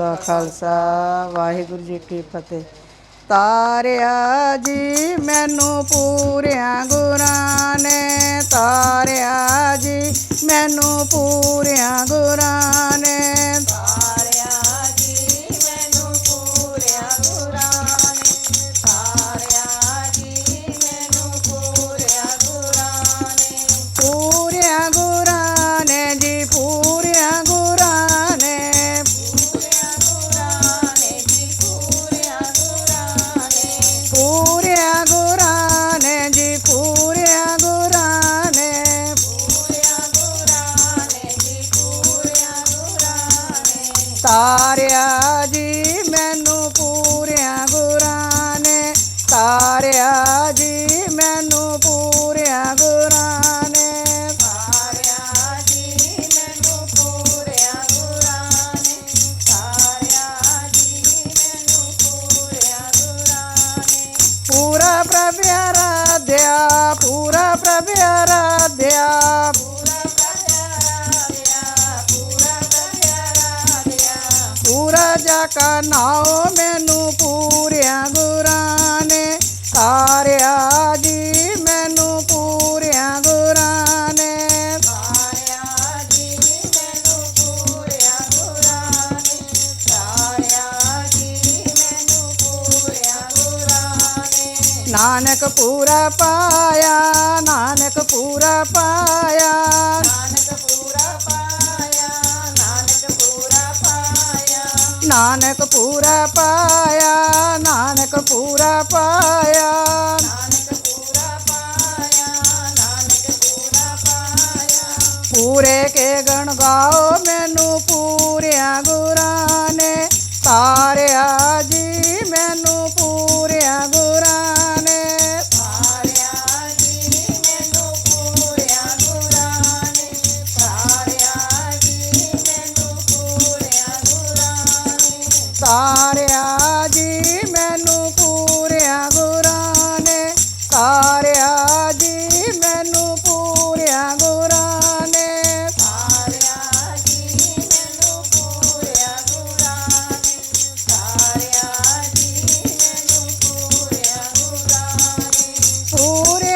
ਕਾ ਖਾਲਸਾ ਵਾਹਿਗੁਰੂ ਜੀ ਕੀ ਫਤਿਹ। ਤਾਰਿਆ ਜੀ ਮੈਨੂੰ ਪੂਰਿਆਂ ਗੁਰਾਂ ਨੇ। ਤਾਰਿਆ ਜੀ ਮੈਨੂੰ ਪੂਰਿਆਂ ਗੁਰਾਂ ਨੇ। ਤਾਰਿਆ ਜੀ, ਮੈਨੂੰ ਪੂਰਿਆਂ ਗੁਰਾਂ ਨੇ। ਤਾਰਿਆ ਜੀ, ਮੈਨੂੰ ਪੂਰਿਆਂ ਗੁਰਾਂ ਨੇ। ਤਾਰਿਆ ਜੀ, ਮੈਨੂੰ ਪੂਰਿਆਂ ਗੁਰਾਂ ਨੇ। ਤਾਰਿਆ ਜੀ, ਮੈਨੂੰ ਪੂਰਿਆਂ ਗੁਰਾਂ ਨੇ। ਪੂਰਾ ਪ੍ਰਭ ਜਾ ਕਾ ਨਾਉ ਮੈਨੂੰ ਪੂਰਿਆਂ ਗੁਰਾਂ ਨੇ ਤਾਰਿਆ ਜੀ ਮੈਨੂੰ ਪੂਰਿਆਂ ਗੁਰਾਂ ਨੇ ਤਾਰਿਆ ਜੀ ਮੈਨੂੰ ਪੂਰਿਆਂ ਗੁਰਾਂ ਨੇ ਤਾਰਿਆ ਜੀ ਮੈਨੂੰ ਪੂਰਿਆਂ ਗੁਰਾਂ ਨੇ ਨਾਨਕ ਪੂਰਾ ਪਾਇਆ, ਨਾਨਕ ਪੂਰਾ ਪਾਇਆ। ਨਾਨਕ ਪੂਰਾ ਪਾਇਆ। ਨਾਨਕ ਪੂਰਾ ਪਾਇਆ, ਨਾਨਕ ਪੂਰਾ ਪਾਇਆ। ਨਾਨਕ ਪੂਰਾ ਪਾਇਆ ਨਾਨਕ ਪੂਰਾ ਪਾਇਆ ਪੂਰੇ ਕੇ ਗਣ ਗਾਓ ਮੈਨੂੰ, ਪੂਰਿਆਂ ਗੁਰ ore